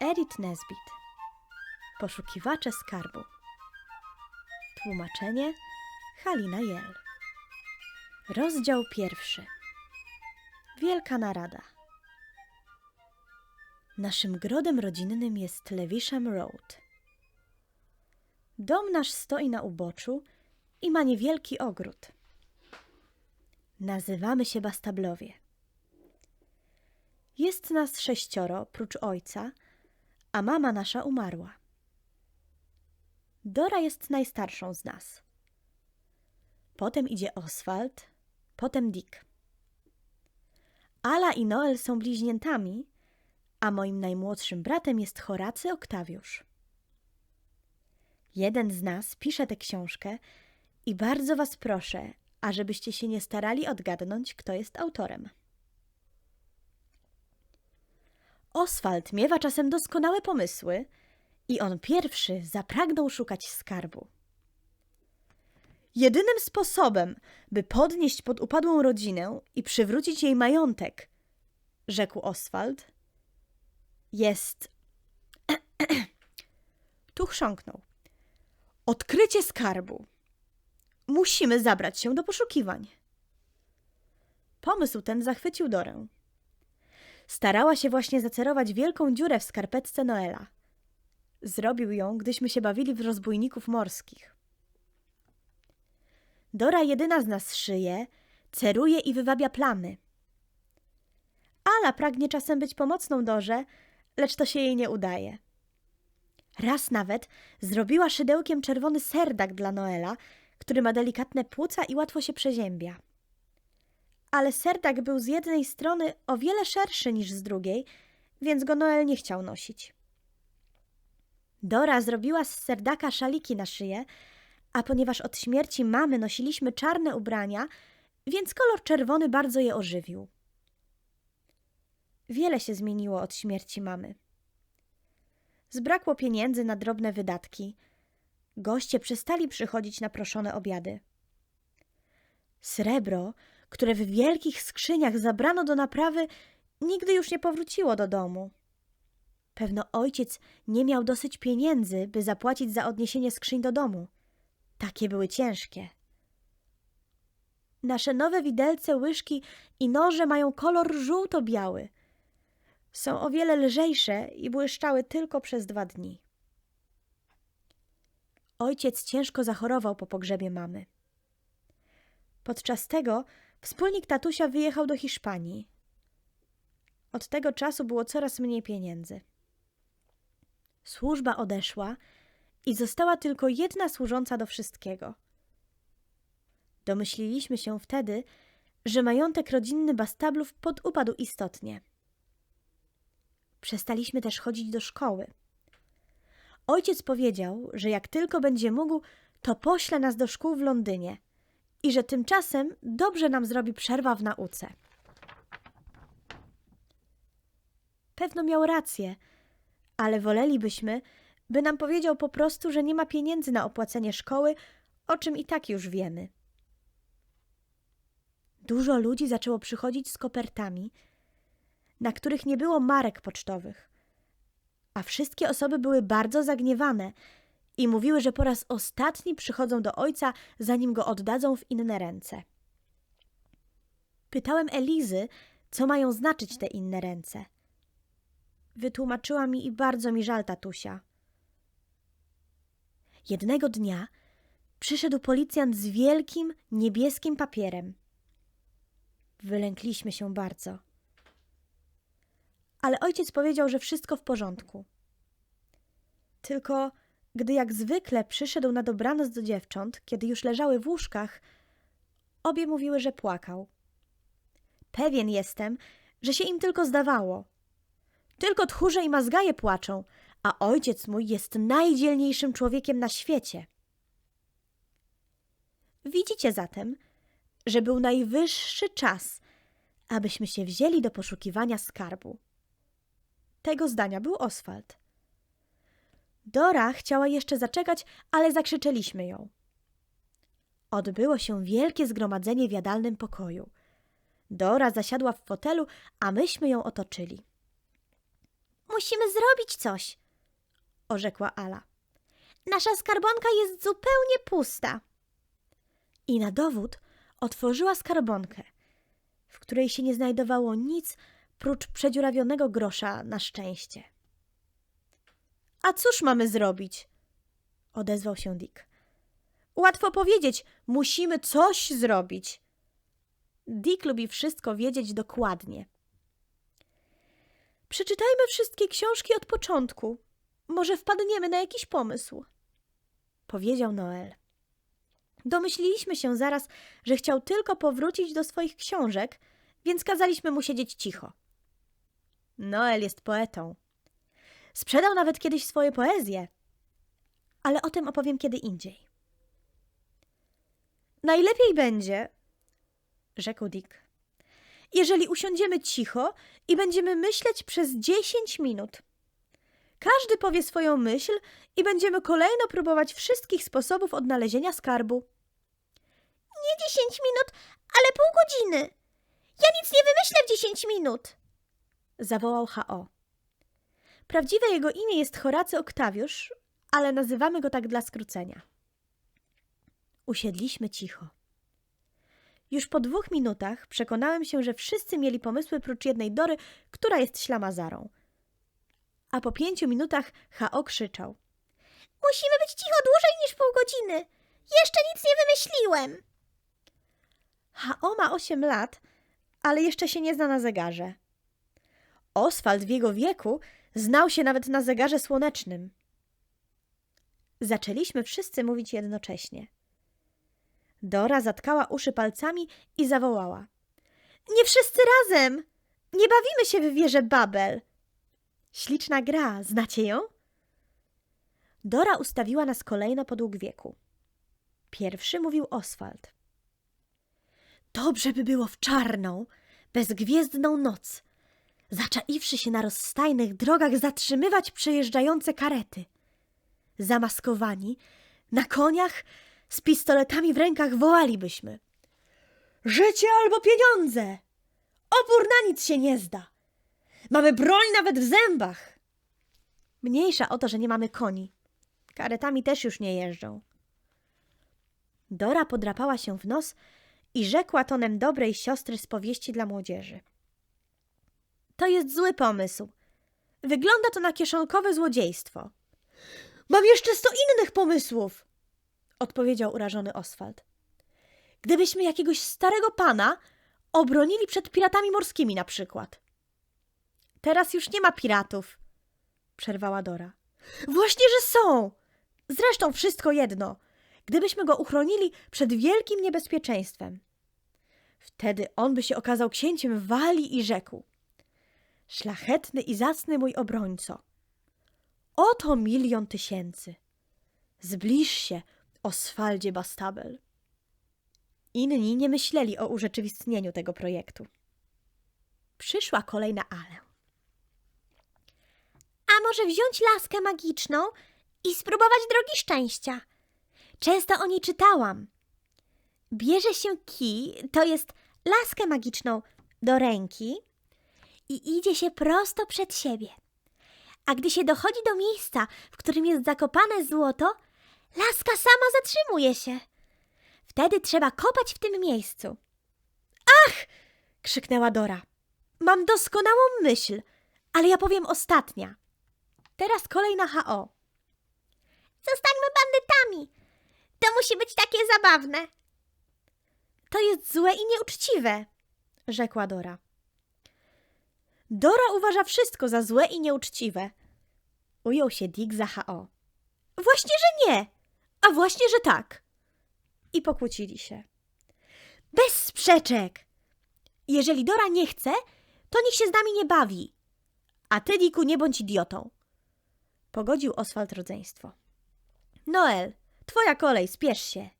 Edith Nesbit Poszukiwacze skarbu Tłumaczenie Halina Jel Rozdział pierwszy Wielka narada Naszym grodem rodzinnym jest Lewisham Road. Dom nasz stoi na uboczu i ma niewielki ogród. Nazywamy się Bastablowie. Jest nas sześcioro, prócz ojca, a mama nasza umarła. Dora jest najstarszą z nas. Potem idzie Oswald, potem Dick. Ala i Noel są bliźniętami, a moim najmłodszym bratem jest Horacy Oktawiusz. Jeden z nas pisze tę książkę i bardzo was proszę, ażebyście się nie starali odgadnąć, kto jest autorem. Oswald miewa czasem doskonałe pomysły i on pierwszy zapragnął szukać skarbu. Jedynym sposobem, by podnieść pod upadłą rodzinę i przywrócić jej majątek, rzekł Oswald, jest. tu chrząknął. Odkrycie skarbu. Musimy zabrać się do poszukiwań. Pomysł ten zachwycił Dorę. Starała się właśnie zacerować wielką dziurę w skarpetce Noela. Zrobił ją, gdyśmy się bawili w rozbójników morskich. Dora jedyna z nas szyje, ceruje i wywabia plamy. Ala pragnie czasem być pomocną Dorze, lecz to się jej nie udaje. Raz nawet zrobiła szydełkiem czerwony serdak dla Noela, który ma delikatne płuca i łatwo się przeziębia. Ale serdak był z jednej strony o wiele szerszy niż z drugiej, więc go Noel nie chciał nosić. Dora zrobiła z serdaka szaliki na szyję, a ponieważ od śmierci mamy nosiliśmy czarne ubrania, więc kolor czerwony bardzo je ożywił. Wiele się zmieniło od śmierci mamy. Zbrakło pieniędzy na drobne wydatki. Goście przestali przychodzić na proszone obiady. Srebro, które w wielkich skrzyniach zabrano do naprawy, nigdy już nie powróciło do domu. Pewno ojciec nie miał dosyć pieniędzy, by zapłacić za odniesienie skrzyń do domu. Takie były ciężkie. Nasze nowe widelce, łyżki i noże mają kolor żółto-biały. Są o wiele lżejsze i błyszczały tylko przez dwa dni. Ojciec ciężko zachorował po pogrzebie mamy. Podczas tego wspólnik tatusia wyjechał do Hiszpanii. Od tego czasu było coraz mniej pieniędzy. Służba odeszła i została tylko jedna służąca do wszystkiego. Domyśliliśmy się wtedy, że majątek rodzinny Bastablów podupadł istotnie. Przestaliśmy też chodzić do szkoły. Ojciec powiedział, że jak tylko będzie mógł, to pośle nas do szkół w Londynie i że tymczasem dobrze nam zrobi przerwa w nauce. Pewno miał rację, ale wolelibyśmy, by nam powiedział po prostu, że nie ma pieniędzy na opłacenie szkoły, o czym i tak już wiemy. Dużo ludzi zaczęło przychodzić z kopertami, na których nie było marek pocztowych, a wszystkie osoby były bardzo zagniewane i mówiły, że po raz ostatni przychodzą do ojca, zanim go oddadzą w inne ręce. Pytałem Elizy, co mają znaczyć te inne ręce. Wytłumaczyła mi i bardzo mi żal tatusia. Jednego dnia przyszedł policjant z wielkim niebieskim papierem. Wylękliśmy się bardzo. Ale ojciec powiedział, że wszystko w porządku. Tylko gdy jak zwykle przyszedł na dobranoc do dziewcząt, kiedy już leżały w łóżkach, obie mówiły, że płakał. Pewien jestem, że się im tylko zdawało. Tylko tchórze i mazgaje płaczą, a ojciec mój jest najdzielniejszym człowiekiem na świecie. Widzicie zatem, że był najwyższy czas, abyśmy się wzięli do poszukiwania skarbu. Tego zdania był Oswald. Dora chciała jeszcze zaczekać, ale zakrzyczeliśmy ją. Odbyło się wielkie zgromadzenie w jadalnym pokoju. Dora zasiadła w fotelu, a myśmy ją otoczyli. Musimy zrobić coś, orzekła Ala. Nasza skarbonka jest zupełnie pusta. I na dowód otworzyła skarbonkę, w której się nie znajdowało nic prócz przedziurawionego grosza na szczęście. A cóż mamy zrobić? odezwał się Dick. Łatwo powiedzieć, musimy coś zrobić. Dick lubi wszystko wiedzieć dokładnie. Przeczytajmy wszystkie książki od początku. Może wpadniemy na jakiś pomysł, powiedział Noel. Domyśliliśmy się zaraz, że chciał tylko powrócić do swoich książek, więc kazaliśmy mu siedzieć cicho. Noel jest poetą. Sprzedał nawet kiedyś swoje poezje, ale o tym opowiem kiedy indziej. Najlepiej będzie, rzekł Dick, jeżeli usiądziemy cicho i będziemy myśleć przez dziesięć minut. Każdy powie swoją myśl i będziemy kolejno próbować wszystkich sposobów odnalezienia skarbu. Nie dziesięć minut, ale pół godziny. Ja nic nie wymyślę w dziesięć minut, zawołał H.O. Prawdziwe jego imię jest Horacy Oktawiusz, ale nazywamy go tak dla skrócenia. Usiedliśmy cicho. Już po dwóch minutach przekonałem się, że wszyscy mieli pomysły prócz jednej Dory, która jest ślamazarą. A po pięciu minutach H.O. krzyczał. Musimy być cicho dłużej niż pół godziny. Jeszcze nic nie wymyśliłem. H.O. ma osiem lat, ale jeszcze się nie zna na zegarze. Oswald w jego wieku znał się nawet na zegarze słonecznym. Zaczęliśmy wszyscy mówić jednocześnie. Dora zatkała uszy palcami i zawołała. Nie wszyscy razem! Nie bawimy się w wieżę Babel. Śliczna gra, znacie ją? Dora ustawiła nas kolejno podług wieku. Pierwszy mówił Oswald. Dobrze by było w czarną, bezgwiezdną noc, zaczaiwszy się na rozstajnych drogach zatrzymywać przejeżdżające karety. Zamaskowani, na koniach, z pistoletami w rękach wołalibyśmy. Życie albo pieniądze! Opór na nic się nie zda. Mamy broń nawet w zębach. Mniejsza o to, że nie mamy koni. Karetami też już nie jeżdżą. Dora podrapała się w nos i rzekła tonem dobrej siostry z powieści dla młodzieży. To jest zły pomysł. Wygląda to na kieszonkowe złodziejstwo. Mam jeszcze sto innych pomysłów, odpowiedział urażony Oswald. Gdybyśmy jakiegoś starego pana obronili przed piratami morskimi na przykład. Teraz już nie ma piratów, przerwała Dora. Właśnie, że są! Zresztą wszystko jedno. Gdybyśmy go uchronili przed wielkim niebezpieczeństwem. Wtedy on by się okazał księciem Walii i rzekł. Szlachetny i zacny mój obrońco. Oto milion tysięcy. Zbliż się, Oswaldzie Bastabel. Inni nie myśleli o urzeczywistnieniu tego projektu. Przyszła kolej na Ale. A może wziąć laskę magiczną i spróbować drogi szczęścia? Często o niej czytałam. Bierze się kij, to jest laskę magiczną, do ręki i idzie się prosto przed siebie. A gdy się dochodzi do miejsca, w którym jest zakopane złoto, laska sama zatrzymuje się. Wtedy trzeba kopać w tym miejscu. Ach! krzyknęła Dora. Mam doskonałą myśl, ale ja powiem ostatnia. Teraz kolej na HO. Zostańmy bandytami. To musi być takie zabawne. To jest złe i nieuczciwe, rzekła Dora. Dora uważa wszystko za złe i nieuczciwe. Ujął się Dick za HO. Właśnie, że nie, a właśnie, że tak. I pokłócili się. Bez sprzeczek! Jeżeli Dora nie chce, to niech się z nami nie bawi. A ty, Diku, nie bądź idiotą. Pogodził Oswald rodzeństwo. Noel, twoja kolej, spiesz się.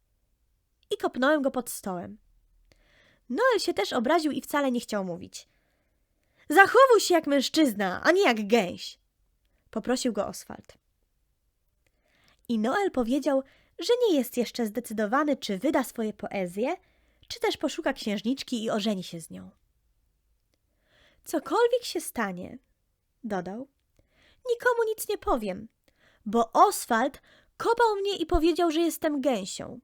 I kopnąłem go pod stołem. Noel się też obraził i wcale nie chciał mówić. Zachowuj się jak mężczyzna, a nie jak gęś. Poprosił go Oswald. I Noel powiedział, że nie jest jeszcze zdecydowany, czy wyda swoje poezje, czy też poszuka księżniczki i ożeni się z nią. Cokolwiek się stanie, dodał, nikomu nic nie powiem, bo Oswald kopał mnie i powiedział, że jestem gęsią.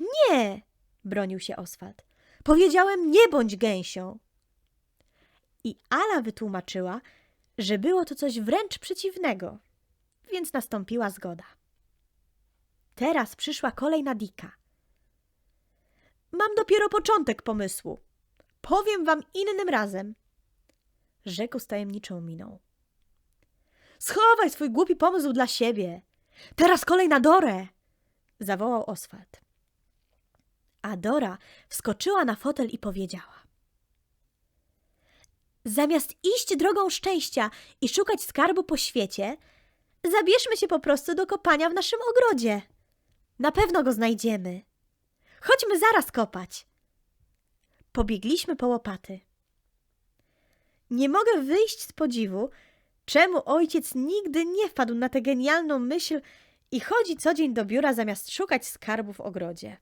Nie, bronił się Oswald. Powiedziałem, nie bądź gęsią. I Ala wytłumaczyła, że było to coś wręcz przeciwnego, więc nastąpiła zgoda. Teraz przyszła kolej na Dika. Mam dopiero początek pomysłu. Powiem wam innym razem, rzekł z tajemniczą miną. Schowaj swój głupi pomysł dla siebie. Teraz kolej na Dorę, zawołał Oswald. A Dora wskoczyła na fotel i powiedziała: Zamiast iść drogą szczęścia i szukać skarbu po świecie, zabierzmy się po prostu do kopania w naszym ogrodzie. Na pewno go znajdziemy. Chodźmy zaraz kopać. Pobiegliśmy po łopaty. Nie mogę wyjść z podziwu, czemu ojciec nigdy nie wpadł na tę genialną myśl i chodzi co dzień do biura zamiast szukać skarbu w ogrodzie.